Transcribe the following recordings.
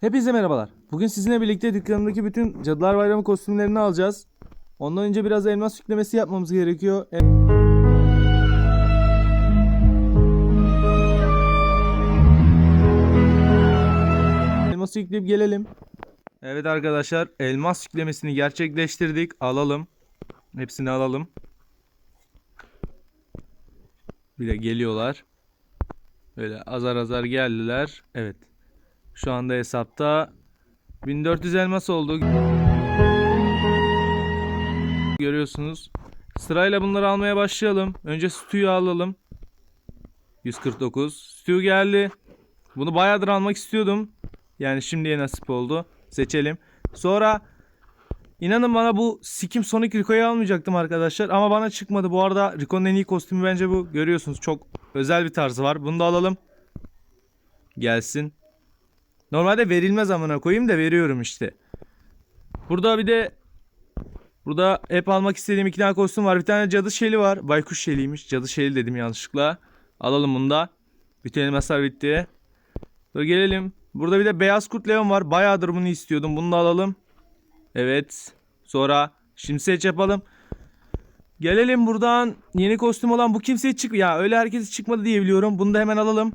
Hepinize merhabalar. Bugün sizinle birlikte dükkanımdaki bütün Cadılar Bayramı kostümlerini alacağız. Ondan önce biraz elmas yüklemesi yapmamız gerekiyor. El- Elması yükleyip gelelim. Evet arkadaşlar elmas yüklemesini gerçekleştirdik. Alalım. Hepsini alalım. Bir de geliyorlar. Böyle azar azar geldiler. Evet. Şu anda hesapta 1400 elmas oldu. Görüyorsunuz. Sırayla bunları almaya başlayalım. Önce Stu'yu alalım. 149. Stu geldi. Bunu bayağıdır almak istiyordum. Yani şimdiye nasip oldu. Seçelim. Sonra inanın bana bu Sikim Sonic Rico'yu almayacaktım arkadaşlar. Ama bana çıkmadı. Bu arada Rico'nun en iyi kostümü bence bu. Görüyorsunuz çok özel bir tarzı var. Bunu da alalım. Gelsin. Normalde verilmez amına koyayım da veriyorum işte. Burada bir de burada hep almak istediğim iki tane kostüm var. Bir tane cadı şeli var. Baykuş şeliymiş. Cadı şeli dedim yanlışlıkla. Alalım bunu da. Bütün elmaslar bitti. Dur gelelim. Burada bir de beyaz kurt leon var. Bayağıdır bunu istiyordum. Bunu da alalım. Evet. Sonra şimdi seç yapalım. Gelelim buradan. Yeni kostüm olan bu kimseye çık ya öyle herkese çıkmadı diye biliyorum. Bunu da hemen alalım.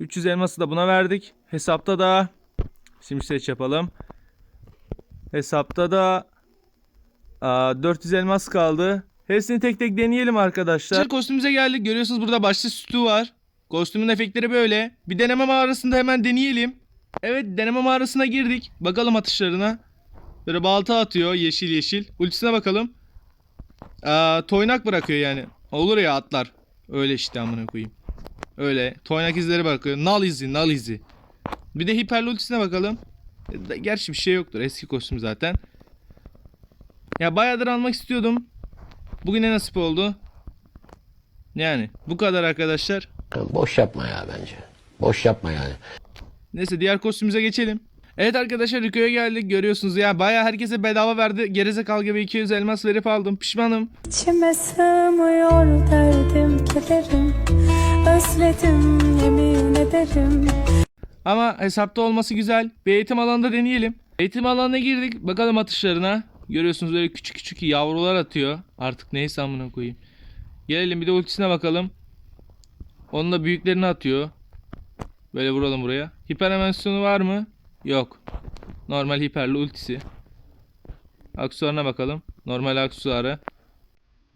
300 elması da buna verdik. Hesapta da şimdi yapalım. Hesapta da aa, 400 elmas kaldı. Hepsini tek tek deneyelim arkadaşlar. Şimdi kostümümüze geldik. Görüyorsunuz burada başta sütü var. Kostümün efektleri böyle. Bir deneme mağarasında hemen deneyelim. Evet deneme mağarasına girdik. Bakalım atışlarına. Böyle balta atıyor yeşil yeşil. Ultisine bakalım. Aa, toynak bırakıyor yani. Olur ya atlar. Öyle işte amına koyayım. Öyle. Toynak izleri bakıyor. Nal izi, nal izi. Bir de hiperli ultisine bakalım. E, Gerçi bir şey yoktur. Eski kostüm zaten. Ya bayağıdır almak istiyordum. Bugüne nasip oldu. Yani bu kadar arkadaşlar. Boş yapma ya bence. Boş yapma yani. Neyse diğer kostümümüze geçelim. Evet arkadaşlar Rico'ya geldik görüyorsunuz ya bayağı herkese bedava verdi. Gerizekalı gibi 200 elmas verip aldım. Pişmanım. İçime sığmıyor derdim kederim Özledim yemin ederim Ama hesapta olması güzel. Bir eğitim alanında deneyelim. Eğitim alanına girdik. Bakalım atışlarına. Görüyorsunuz böyle küçük küçük yavrular atıyor. Artık neyse amına koyayım. Gelelim bir de ultisine bakalım. Onun da büyüklerini atıyor. Böyle vuralım buraya. Hiper animasyonu var mı? Yok. Normal hiperli ultisi. Aksesuarına bakalım. Normal aksesuarı.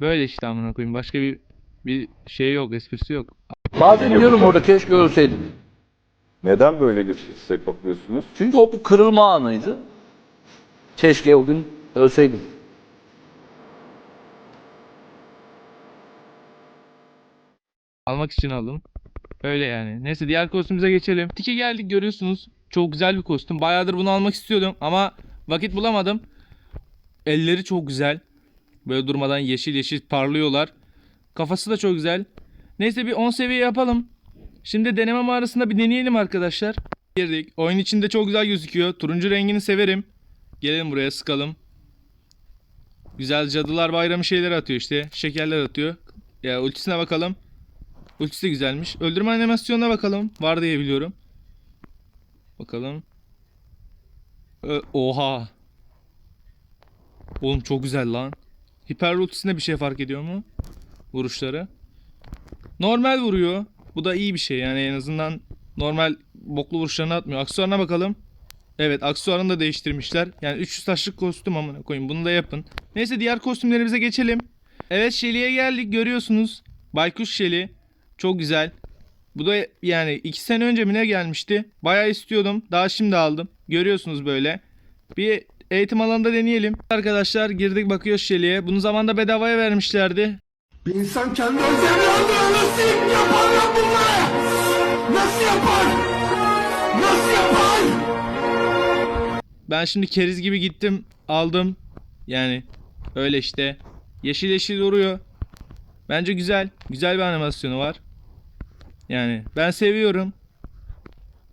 Böyle işte amına koyayım. Başka bir bir şey yok, esprisi yok. Bazen diyorum orada keşke ölseydim. Neden böyle bir istek yapıyorsunuz? Çünkü o kırılma anıydı. Keşke o gün ölseydim. almak için aldım. Öyle yani. Neyse diğer kostümümüze geçelim. Tike geldik görüyorsunuz. Çok güzel bir kostüm. Bayağıdır bunu almak istiyordum ama vakit bulamadım. Elleri çok güzel. Böyle durmadan yeşil yeşil parlıyorlar. Kafası da çok güzel. Neyse bir 10 seviye yapalım. Şimdi deneme mağarasında bir deneyelim arkadaşlar. Girdik. Oyun içinde çok güzel gözüküyor. Turuncu rengini severim. Gelelim buraya sıkalım. Güzel cadılar bayramı şeyler atıyor işte. Şekerler atıyor. Ya ultisine bakalım. Ultisi güzelmiş. Öldürme animasyonuna bakalım. Var diye biliyorum. Bakalım. Ö- Oha. Oğlum çok güzel lan. Hiper bir şey fark ediyor mu? Vuruşları. Normal vuruyor. Bu da iyi bir şey yani en azından normal boklu vuruşlarını atmıyor. Aksesuarına bakalım. Evet aksesuarını da değiştirmişler. Yani 300 taşlık kostüm amına koyayım. Bunu da yapın. Neyse diğer kostümlerimize geçelim. Evet Shelly'e geldik görüyorsunuz. Baykuş Shelly. Çok güzel. Bu da yani 2 sene önce mi ne gelmişti? Bayağı istiyordum. Daha şimdi aldım. Görüyorsunuz böyle. Bir eğitim alanında deneyelim. Arkadaşlar girdik bakıyoruz Shelly'e. Bunu zamanda bedavaya vermişlerdi. Bir insan kendi öldürür nasıl yapar lan bunları? Nasıl yapar? Nasıl yapar? Ben şimdi keriz gibi gittim. Aldım. Yani öyle işte. Yeşil yeşil duruyor. Bence güzel. Güzel bir animasyonu var. Yani ben seviyorum.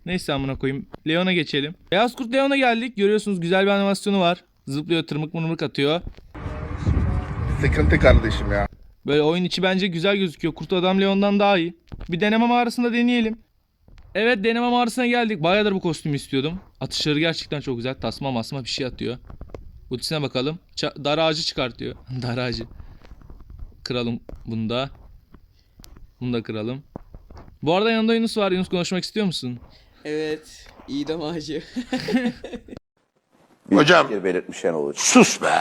Neyse amına koyayım. Leon'a geçelim. Beyaz Kurt Leon'a geldik. Görüyorsunuz güzel bir animasyonu var. Zıplıyor, tırmık mırmık atıyor. Sıkıntı kardeşim ya. Böyle oyun içi bence güzel gözüküyor. Kurt Adam Leon'dan daha iyi. Bir deneme mağarasında deneyelim. Evet deneme mağarasına geldik. Bayağıdır bu kostümü istiyordum. Atışları gerçekten çok güzel. Tasma masma bir şey atıyor. Ultisine bakalım. Ça- dar ağacı çıkartıyor. dar ağacı. Kıralım bunu da. Bunu da kıralım. Bu arada yanında Yunus var. Yunus konuşmak istiyor musun? Evet. İdam ağacı. Hocam belirtmişen olur. sus be.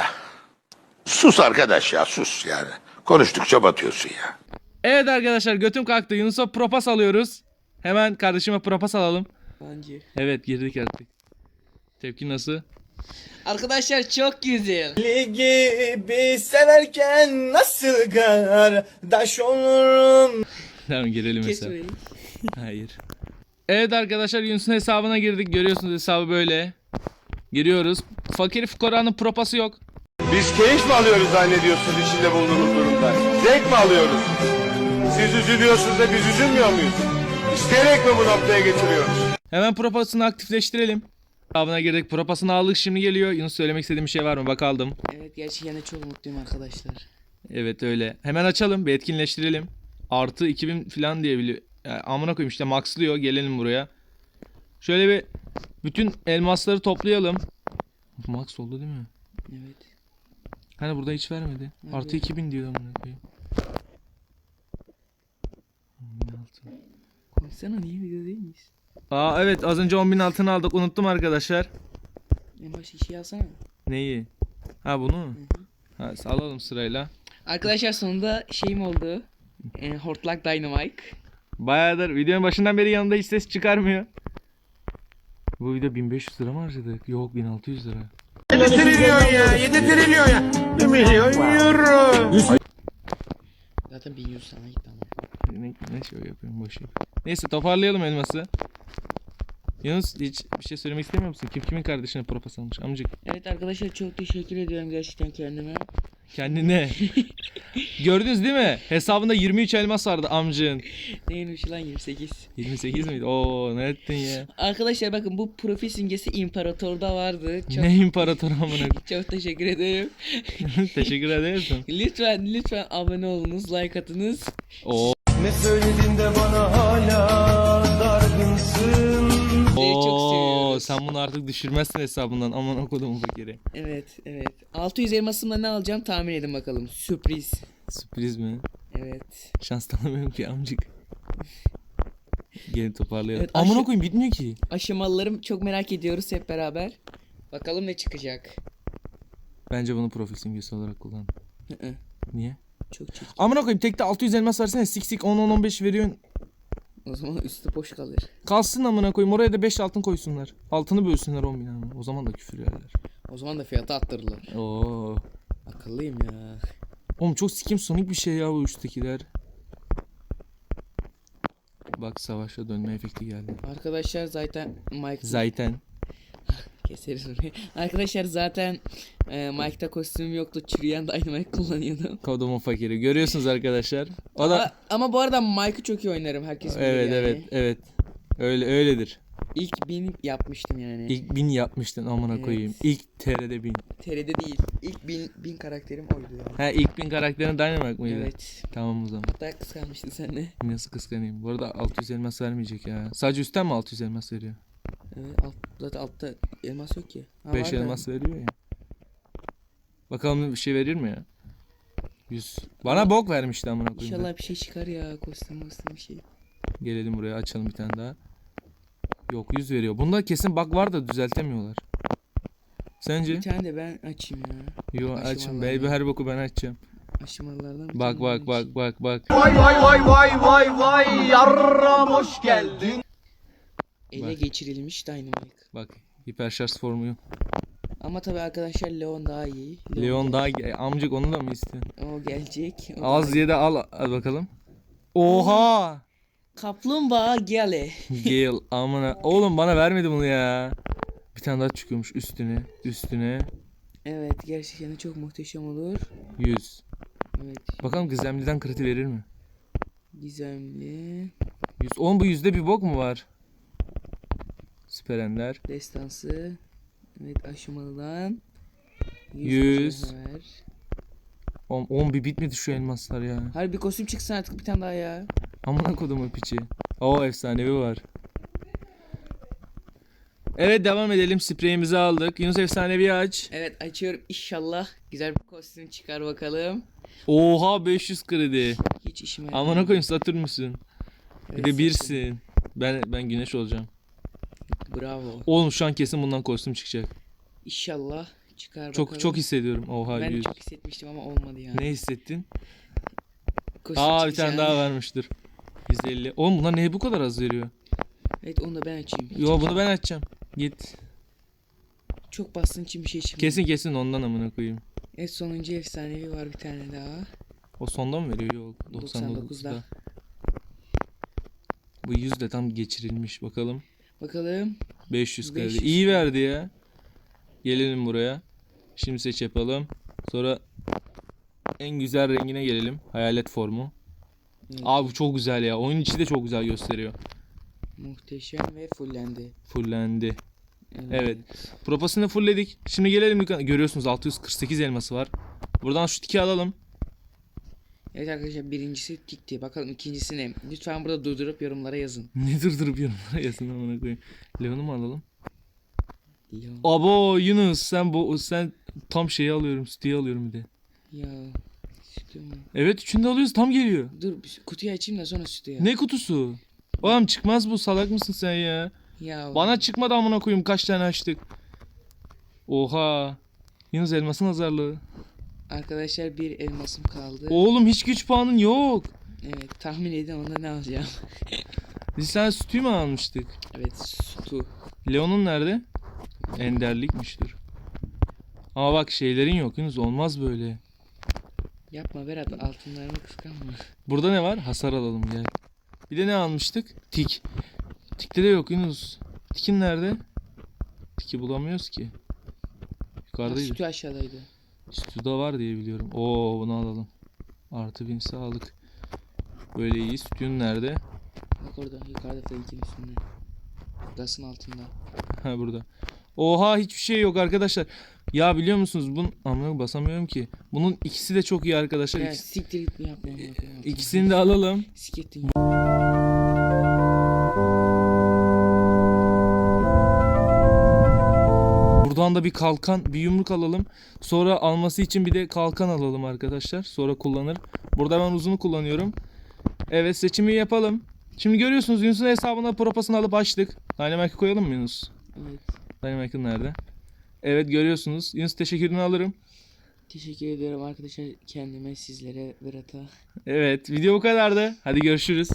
Sus arkadaş ya sus yani. Konuştukça batıyorsun ya. Evet arkadaşlar götüm kalktı. Yunus'a propas alıyoruz. Hemen kardeşime propas alalım. Bence. Evet girdik artık. Tepki nasıl? Arkadaşlar çok güzel. gibi severken nasıl kardeş olurum Tamam girelim Kes mesela. orayı. Hayır. Evet arkadaşlar Yunus'un hesabına girdik. Görüyorsunuz hesabı böyle. Giriyoruz. Fakir fukaranın propası yok. Biz keyif mi alıyoruz zannediyorsunuz içinde bulunduğumuz durumda? Zevk mi alıyoruz? Siz üzülüyorsunuz da biz üzülmüyor muyuz? İsteyerek mi bu noktaya getiriyoruz? Hemen propasını aktifleştirelim. Hesabına girdik. Propasını aldık şimdi geliyor. Yunus söylemek istediğim bir şey var mı? Bak aldım. Evet gerçekten de çok mutluyum arkadaşlar. Evet öyle. Hemen açalım. Bir etkinleştirelim. Artı 2000 falan diye biliyor. Yani amına koyayım işte maxlıyor. Gelelim buraya. Şöyle bir bütün elmasları toplayalım. Max oldu değil mi? Evet. Hani burada hiç vermedi. Artı 2000 diyor amına koyayım. Konuşsana niye video değil miyiz? Aa evet az önce 10.000 altın aldık. Unuttum arkadaşlar. En başta şey alsana. Neyi? Ha bunu mu? Ha alalım sırayla. Arkadaşlar sonunda şeyim oldu. E, Hortlak Dynamite. Bayağıdır videonun başından beri yanında hiç ses çıkarmıyor. Bu video 1500 lira mı harcadık? Yok 1600 lira. 7 trilyon ya 7 trilyon ya 1 milyon euro Zaten 1100 sana gitti ama. Ne, ne şey yapıyorum boş. Neyse toparlayalım elması. Yunus hiç bir şey söylemek istemiyor musun? Kim kimin kardeşine propos almış amcık? Evet arkadaşlar çok teşekkür ediyorum gerçekten kendime. Kendine. Gördünüz değil mi? Hesabında 23 elmas vardı amcığın. Neymiş lan 28. 28 miydi? Oo ne ettin ya? Arkadaşlar bakın bu profil simgesi imparatorda vardı. Çok, Ne imparator amına çok teşekkür ederim. Teşekkür edersin. Lütfen lütfen abone olunuz, like atınız. Oo. Ne söyledin de bana hala dargınsın çok seviyoruz. sen bunu artık düşürmezsin hesabından. Aman okudum fakiri. Evet, evet. 600 elmasımla ne alacağım tahmin edin bakalım. Sürpriz. Sürpriz mi? Evet. Şans tanımıyorum ki amcık. Gelin toparlayalım. Evet, aşı- koyayım bitmiyor ki. Aşamalarım çok merak ediyoruz hep beraber. Bakalım ne çıkacak. Bence bunu profil simgesi olarak kullan. Hı hı. Niye? Çok çirkin. Amına koyayım tekte 600 elmas versene. Sik sik 10 10 15 veriyorsun. O zaman üstü boş kalır. Kalsın amına koyayım. Oraya da 5 altın koysunlar. Altını bölsünler 10 bin ama. O zaman da küfür yerler. O zaman da fiyatı arttırılır. Oo. Akıllıyım ya. Oğlum çok sikim sonik bir şey ya bu üsttekiler. Bak savaşa dönme efekti geldi. Arkadaşlar zaten Mike Zaten. keseriz orayı. Arkadaşlar zaten e, Mike'da kostümüm yoktu. Çürüyen Dynamite kullanıyordum. Kodumun fakiri. Görüyorsunuz arkadaşlar. O da Ama, ama bu arada Mike'ı çok iyi oynarım. Herkes bilir Evet yani. evet evet. Öyle öyledir. İlk bin yapmıştım yani. İlk bin yapmıştın amına Evet. koyayım. İlk TR'de bin. TR'de değil. İlk bin, bin karakterim oydu yani. Ha ilk bin karakterin Dynamite mıydı? Evet. Tamam o zaman. Hatta kıskanmıştın sen de. Nasıl kıskanayım? Bu arada 600 elmas vermeyecek ya. Sadece üstten mi 600 elmas veriyor? Evet, alt, zaten altta elmas yok ki. Ha, 5 var da. elmas veriyor ya. Bakalım bir şey verir mi ya? 100. Bana bok vermişti amına koyayım. İnşallah bir şey çıkar ya. Kostüm kostüm bir şey. Gelelim buraya açalım bir tane daha. Yok 100 veriyor. Bunda kesin bug var da düzeltemiyorlar. Sence? Bir tane de ben açayım ya. Yo açım. Aşamalardan. Baby her boku ben açacağım. Aşamalardan bir Bak tane bak ben bak açayım. bak bak. Vay vay vay vay vay vay yarram hoş geldin Ele Bak. geçirilmiş Dynamite. Bak hiper şarj formu. Ama tabii arkadaşlar Leon daha iyi. Leon daha ge- amcık onu da mı istiyorsun? O gelecek. O Az daha- ye de al, al bakalım. Oha! Kaplumbağa gele. Gale amına. Oğlum bana vermedi bunu ya. Bir tane daha çıkıyormuş üstüne. Üstüne. Evet gerçekten çok muhteşem olur. 100. Evet Bakalım gizemliden kriti verir mi? gizemli. 100. Oğlum bu yüzde bir bok mu var? Süper Ender. Destansı. Evet aşamalıdan. Yüz. mücevher. Oğlum, oğlum bir bitmedi şu elmaslar ya. Hayır bir kostüm çıksın artık bir tane daha ya. Amına kodumun piçi. O efsanevi var. Evet devam edelim. Spreyimizi aldık. Yunus efsanevi aç. Evet açıyorum inşallah güzel bir kostüm çıkar bakalım. Oha 500 kredi. Hiç işime Amına koyayım satır mısın? Bir Evet, de birsin. Ben ben güneş olacağım. Bravo. Oğlum şu an kesin bundan kostüm çıkacak. İnşallah çıkar Çok bakalım. çok hissediyorum. Oha Ben de 100. çok hissetmiştim ama olmadı yani. Ne hissettin? Kostüm Aa bir çıkacağını- tane daha varmıştır. 150. Oğlum bunlar neye bu kadar az veriyor? Evet onu da ben açayım. Yo bunu ben açacağım. Git. Çok bastığın için bir şey çıkmadı. Kesin kesin ondan amına koyayım. Evet sonuncu efsanevi var bir tane daha. O sondan mı veriyor? Yok. 99'da. 99'da. Bu 100 de tam geçirilmiş. Bakalım. Bakalım. 500 kredi. 500 İyi verdi ya. Gelelim buraya. Şimdi seç yapalım. Sonra en güzel rengine gelelim. Hayalet formu. Evet. Abi çok güzel ya. Oyun içi de çok güzel gösteriyor. Muhteşem ve fullendi. Fullendi. Evet. Propasını fullledik. Şimdi gelelim yukarı. Görüyorsunuz 648 elması var. Buradan şu tiki alalım. Evet arkadaşlar birincisi tikti. Bakalım ikincisi ne? Lütfen burada durdurup yorumlara yazın. Ne durdurup yorumlara yazın amına koyayım. Leon'u mu alalım? Ya. Abo Yunus sen bu sen tam şeyi alıyorum. Steve'i alıyorum bir de. Ya. Sütü mü? Evet üçünü de alıyoruz tam geliyor. Dur bir kutuyu açayım da sonra sütü ya. Ne kutusu? Oğlum çıkmaz bu salak mısın sen ya? Ya. Bana çıkmadı amına koyayım kaç tane açtık. Oha. Yunus elmasın azarlığı. Arkadaşlar bir elmasım kaldı. Oğlum hiç güç puanın yok. Evet tahmin edin onda ne alacağım. Biz sen sütü mü almıştık? evet sütü. Leon'un nerede? Enderlikmiştir. Ama bak şeylerin yok Yunus olmaz böyle. Yapma Berat altınlarımı kıskanma. Burada ne var? Hasar alalım gel. Bir de ne almıştık? Tik. Tikte de yok Yunus. Tikin nerede? Tiki bulamıyoruz ki. Yukarıdaydı. Sütü aşağıdaydı. Stüda var diye biliyorum. Oo bunu alalım. Artı bin sağlık. Böyle iyi. Stüdyon nerede? Bak orada yukarıda Frank'in üstünde. Gasın altında. Ha burada. Oha hiçbir şey yok arkadaşlar. Ya biliyor musunuz bunun amına basamıyorum ki. Bunun ikisi de çok iyi arkadaşlar. Ya İkisi- siktir git yapma. İkisini de alalım. Sikettin. Buradan da bir kalkan, bir yumruk alalım. Sonra alması için bir de kalkan alalım arkadaşlar. Sonra kullanır. Burada ben uzunu kullanıyorum. Evet seçimi yapalım. Şimdi görüyorsunuz Yunus'un hesabına propasını alıp açtık. Dynamite'ı koyalım mı Yunus? Evet. Dynamite'ın nerede? Evet görüyorsunuz. Yunus teşekkürünü alırım. Teşekkür ederim arkadaşlar kendime, sizlere, Berat'a. Evet video bu kadardı. Hadi görüşürüz.